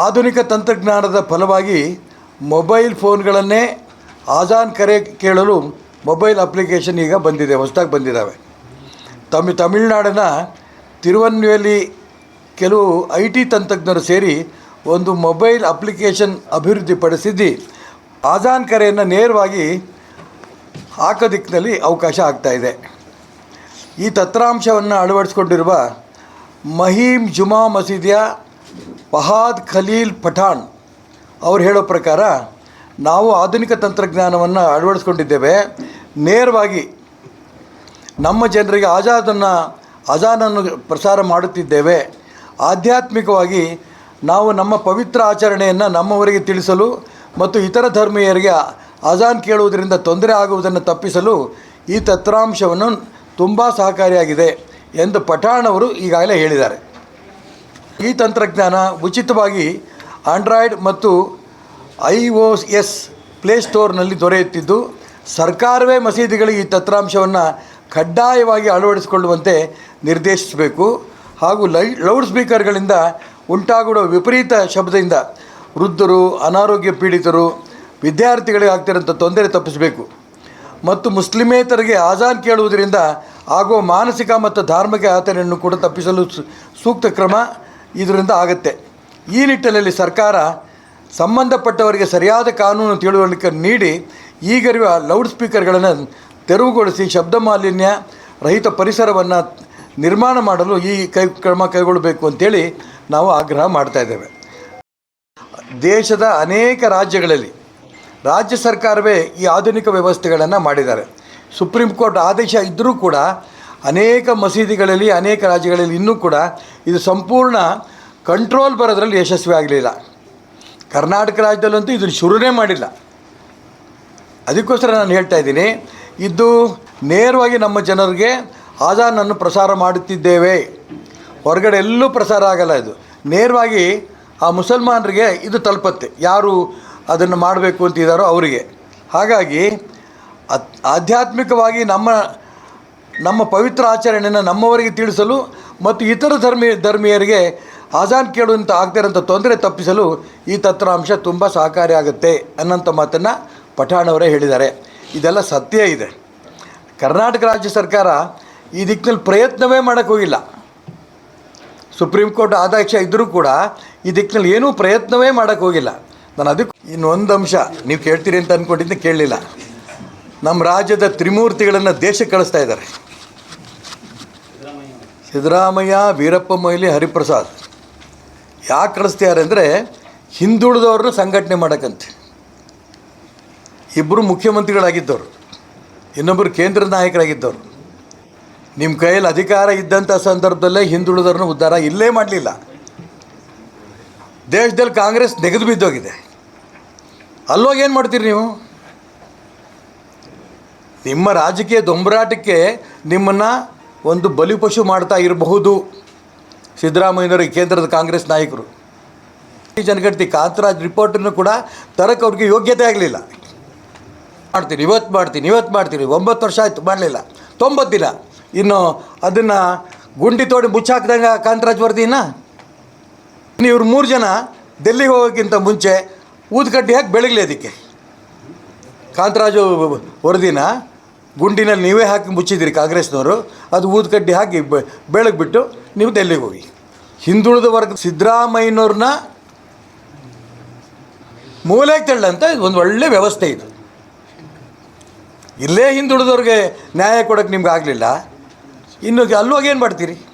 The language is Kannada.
ಆಧುನಿಕ ತಂತ್ರಜ್ಞಾನದ ಫಲವಾಗಿ ಮೊಬೈಲ್ ಫೋನ್ಗಳನ್ನೇ ಆಜಾನ್ ಕರೆ ಕೇಳಲು ಮೊಬೈಲ್ ಅಪ್ಲಿಕೇಶನ್ ಈಗ ಬಂದಿದೆ, ಹೊಸ್ದಾಗಿ ಬಂದಿದ್ದಾವೆ ತಮಿ, ತಮಿಳುನಾಡಿನ ತಿರುವನ್ವೇಲಿ ಕೆಲವು ಐ ಟಿ ತಂತ್ರಜ್ಞರು ಸೇರಿ ಒಂದು ಮೊಬೈಲ್ ಅಪ್ಲಿಕೇಶನ್ ಅಭಿವೃದ್ಧಿಪಡಿಸಿದ್ದು, ಆಜಾನ್ ಕರೆಯನ್ನು ನೇರವಾಗಿ ಹಾಕೋ ದಿಕ್ಕಿನಲ್ಲಿ ಅವಕಾಶ ಆಗ್ತಾಯಿದೆ ಈ ತಂತ್ರಾಂಶವನ್ನು ಅಳವಡಿಸಿಕೊಂಡಿರುವ ಮಹೀಮ್ ಜುಮಾ ಮಸೀದಿಯ ಫಹಾದ್ ಖಲೀಲ್ ಪಠಾಣ್ ಅವ್ರು ಹೇಳೋ ಪ್ರಕಾರ ನಾವು ಆಧುನಿಕ ತಂತ್ರಜ್ಞಾನವನ್ನು ಅಳವಡಿಸ್ಕೊಂಡಿದ್ದೇವೆ. ನೇರವಾಗಿ ನಮ್ಮ ಜನರಿಗೆ ಆಜಾದನ್ನು ಅಜಾನನ್ನು ಪ್ರಸಾರ ಮಾಡುತ್ತಿದ್ದೇವೆ. ಆಧ್ಯಾತ್ಮಿಕವಾಗಿ ನಾವು ನಮ್ಮ ಪವಿತ್ರ ಆಚರಣೆಯನ್ನು ನಮ್ಮವರಿಗೆ ತಿಳಿಸಲು ಮತ್ತು ಇತರ ಧರ್ಮೀಯರಿಗೆ ಅಜಾನ್ ಕೇಳುವುದರಿಂದ ತೊಂದರೆ ಆಗುವುದನ್ನು ತಪ್ಪಿಸಲು ಈ ತತ್ರಾಂಶವನ್ನು ತುಂಬ ಸಹಕಾರಿಯಾಗಿದೆ ಎಂದು ಪಠಾಣ್ ಅವರು ಈಗಾಗಲೇ ಹೇಳಿದ್ದಾರೆ. ಈ ತಂತ್ರಜ್ಞಾನ ಉಚಿತವಾಗಿ ಆಂಡ್ರಾಯ್ಡ್ ಮತ್ತು ಐ ಒ ಎಸ್ ಪ್ಲೇಸ್ಟೋರ್ನಲ್ಲಿ ದೊರೆಯುತ್ತಿದ್ದು, ಸರ್ಕಾರವೇ ಮಸೀದಿಗಳಿಗೆ ಈ ತಂತ್ರಾಂಶವನ್ನು ಕಡ್ಡಾಯವಾಗಿ ಅಳವಡಿಸಿಕೊಳ್ಳುವಂತೆ ನಿರ್ದೇಶಿಸಬೇಕು. ಹಾಗೂ ಲೈ, ಲೌಡ್ ಸ್ಪೀಕರ್ಗಳಿಂದ ಉಂಟಾಗುವ ವಿಪರೀತ ಶಬ್ದದಿಂದ ವೃದ್ಧರು, ಅನಾರೋಗ್ಯ ಪೀಡಿತರು, ವಿದ್ಯಾರ್ಥಿಗಳಿಗೆ ಆಗ್ತಿರೋಂಥ ತೊಂದರೆ ತಪ್ಪಿಸಬೇಕು. ಮತ್ತು ಮುಸ್ಲಿಮೇತರಿಗೆ ಆಜಾನ್ ಕೇಳುವುದರಿಂದ ಆಗುವ ಮಾನಸಿಕ ಮತ್ತು ಧಾರ್ಮಿಕ ಆತನೆಯನ್ನು ಕೂಡ ತಪ್ಪಿಸಲು ಸೂಕ್ತ ಕ್ರಮ ಇದರಿಂದ ಆಗುತ್ತೆ. ಈ ನಿಟ್ಟಿನಲ್ಲಿ ಸರ್ಕಾರ ಸಂಬಂಧಪಟ್ಟವರಿಗೆ ಸರಿಯಾದ ಕಾನೂನು ತಿಳುವಳಿಕೆ ನೀಡಿ, ಈಗಿರುವ ಲೌಡ್ ಸ್ಪೀಕರ್ಗಳನ್ನು ತೆರವುಗೊಳಿಸಿ, ಶಬ್ದ ಮಾಲಿನ್ಯ ರಹಿತ ಪರಿಸರವನ್ನು ನಿರ್ಮಾಣ ಮಾಡಲು ಈ ಕೈ, ಕ್ರಮ ಕೈಗೊಳ್ಳಬೇಕು ಅಂತೇಳಿ ನಾವು ಆಗ್ರಹ ಮಾಡ್ತಾ ಇದ್ದೇವೆ. ದೇಶದ ಅನೇಕ ರಾಜ್ಯಗಳಲ್ಲಿ ರಾಜ್ಯ ಸರ್ಕಾರವೇ ಈ ಆಧುನಿಕ ವ್ಯವಸ್ಥೆಗಳನ್ನು ಮಾಡಿದ್ದಾರೆ. ಸುಪ್ರೀಂ ಕೋರ್ಟ್ ಆದೇಶ ಇದ್ದರೂ ಕೂಡ ಅನೇಕ ಮಸೀದಿಗಳಲ್ಲಿ, ಅನೇಕ ರಾಜ್ಯಗಳಲ್ಲಿ ಇನ್ನೂ ಕೂಡ ಇದು ಸಂಪೂರ್ಣ ಕಂಟ್ರೋಲ್ ಬರೋದ್ರಲ್ಲಿ ಯಶಸ್ವಿ ಆಗಲಿಲ್ಲ. ಕರ್ನಾಟಕ ರಾಜ್ಯದಲ್ಲಂತೂ ಇದನ್ನು ಶುರುನೇ ಮಾಡಿಲ್ಲ. ಅದಕ್ಕೋಸ್ಕರ ನಾನು ಹೇಳ್ತಾ ಇದ್ದೀನಿ, ಇದು ನೇರವಾಗಿ ನಮ್ಮ ಜನರಿಗೆ ಆಜಾನನ್ನು ಪ್ರಸಾರ ಮಾಡುತ್ತಿದ್ದೇವೆ. ಹೊರಗಡೆ ಎಲ್ಲೂ ಪ್ರಸಾರ ಆಗಲ್ಲ ಇದು. ನೇರವಾಗಿ ಆ ಮುಸಲ್ಮಾನರಿಗೆ ಇದು ತಲುಪತ್ತೆ. ಯಾರು ಅದನ್ನು ಮಾಡಬೇಕು ಅಂತಿದ್ದಾರೋ ಅವರಿಗೆ. ಹಾಗಾಗಿ ಆಧ್ಯಾತ್ಮಿಕವಾಗಿ ನಮ್ಮ ನಮ್ಮ ಪವಿತ್ರ ಆಚರಣೆಯನ್ನು ನಮ್ಮವರಿಗೆ ತಿಳಿಸಲು ಮತ್ತು ಇತರ ಧರ್ಮಿ, ಧರ್ಮೀಯರಿಗೆ ಆಜಾನ್ ಕೇಳುವಂಥ ಆಗ್ತಿರೋಂಥ ತೊಂದರೆ ತಪ್ಪಿಸಲು ಈ ತತ್ರಾಂಶ ತುಂಬ ಸಹಕಾರಿಯಾಗುತ್ತೆ ಅನ್ನೋಂಥ ಮಾತನ್ನು ಪಠಾಣವರೇ ಹೇಳಿದ್ದಾರೆ. ಇದೆಲ್ಲ ಸತ್ಯ ಇದೆ. ಕರ್ನಾಟಕ ರಾಜ್ಯ ಸರ್ಕಾರ ಈ ದಿಕ್ಕಿನಲ್ಲಿ ಪ್ರಯತ್ನವೇ ಮಾಡೋಕ್ಕೆ ಹೋಗಿಲ್ಲ. ಸುಪ್ರೀಂ ಕೋರ್ಟ್ ಆದೇಶ ಇದ್ದರೂ ಕೂಡ ಈ ದಿಕ್ಕಿನಲ್ಲಿ ಏನೂ ಪ್ರಯತ್ನವೇ ಮಾಡೋಕ್ಕೆ ಹೋಗಿಲ್ಲ. ನಾನು ಅದಕ್ಕೆ ಇನ್ನೊಂದು ಅಂಶ ನೀವು ಕೇಳ್ತೀರಿ ಅಂತ ಅಂದ್ಕೊಂಡಿದ್ದೆ ಕೇಳಲಿಲ್ಲ. ನಮ್ಮ ರಾಜ್ಯದ ತ್ರಿಮೂರ್ತಿಗಳನ್ನು ದೇಶಕ್ಕೆ ಕಳಿಸ್ತಾ ಇದ್ದಾರೆ. ಸಿದ್ದರಾಮಯ್ಯ, ವೀರಪ್ಪ ಮೊಯ್ಲಿ, ಹರಿಪ್ರಸಾದ್. ಯಾಕೆ ಕಳಿಸ್ತಿದ್ದಾರೆ ಅಂದರೆ ಹಿಂದುಳಿದವ್ರನ್ನ ಸಂಘಟನೆ ಮಾಡೋಕ್ಕಂತೆ ಇಬ್ಬರು ಮುಖ್ಯಮಂತ್ರಿಗಳಾಗಿದ್ದವರು. ಇನ್ನೊಬ್ಬರು ಕೇಂದ್ರ ನಾಯಕರಾಗಿದ್ದವರು. ನಿಮ್ಮ ಕೈಯಲ್ಲಿ ಅಧಿಕಾರ ಇದ್ದಂಥ ಸಂದರ್ಭದಲ್ಲೇ ಹಿಂದುಳಿದವ್ರನ್ನ ಉದ್ಧಾರ ಇಲ್ಲೇ ಮಾಡಲಿಲ್ಲ. ದೇಶದಲ್ಲಿ ಕಾಂಗ್ರೆಸ್ ನೆಗೆದು ಬಿದ್ದೋಗಿದೆ. ಅಲ್ಲೋಗಿ ಏನು ಮಾಡ್ತೀರಿ ನೀವು? ನಿಮ್ಮ ರಾಜಕೀಯ ದೊಂಬರಾಟಕ್ಕೆ ನಿಮ್ಮನ್ನು ಒಂದು ಬಲಿಪಶು ಮಾಡ್ತಾ ಇರಬಹುದು. ಸಿದ್ದರಾಮಯ್ಯನವರು ಕೇಂದ್ರದ ಕಾಂಗ್ರೆಸ್ ನಾಯಕರು. ಈ ಜನಗಣತಿ ಕಾಂತರಾಜ್ ರಿಪೋರ್ಟನ್ನು ಕೂಡ ತರಕ್ಕೆ ಅವ್ರಿಗೆ ಯೋಗ್ಯತೆ ಆಗಲಿಲ್ಲ. ಮಾಡ್ತೀನಿ, ಇವತ್ತು ಮಾಡ್ತೀನಿ ಇವತ್ತು ಮಾಡ್ತೀನಿ, ಒಂಬತ್ತು ವರ್ಷ ಆಯಿತು ಮಾಡಲಿಲ್ಲ. ತೊಂಬತ್ತು ದಿನ. ಇನ್ನು ಅದನ್ನು ಗುಂಡಿ ತೋಡಿ ಮುಚ್ಚಾಕ್ದಂಗೆ ಕಾಂತರಾಜ್ ವರದಿನ? ಇವ್ರು ಮೂರು ಜನ ಡೆಲ್ಲಿಗೆ ಹೋಗೋಕ್ಕಿಂತ ಮುಂಚೆ ಊದ್ಕಡ್ಡಿ ಹಾಕಿ ಬೆಳಗಲಿ ಅದಕ್ಕೆ. ಕಾಂತರಾಜು ವರದಿನ? ಗುಂಡಿನಲ್ಲಿ ನೀವೇ ಹಾಕಿ ಮುಚ್ಚಿದ್ದೀರಿ ಕಾಂಗ್ರೆಸ್ನವರು. ಅದು ಊದ್ಕಡ್ಡಿ ಹಾಕಿ ಬೆ- ಬೆಳಗ್ಬಿಟ್ಟು ನೀವು ಡೆಲ್ಲಿಗೆ ಹೋಗಿ. ಹಿಂದುಳಿದ ವರ್ಗ ಸಿದ್ದರಾಮಯ್ಯನವ್ರನ್ನ ಮೂಲೆಗೆ ತಳ್ಳಂತ ಒಂದು ಒಳ್ಳೆ ವ್ಯವಸ್ಥೆ ಇದು. ಇಲ್ಲೇ ಹಿಂದುಳಿದವ್ರಿಗೆ ನ್ಯಾಯ ಕೊಡೋಕ್ಕೆ ನಿಮ್ಗೆ ಆಗಲಿಲ್ಲ. ಇನ್ನು ಅಲ್ಲೋಗಿ ಏನು ಮಾಡ್ತೀರಿ?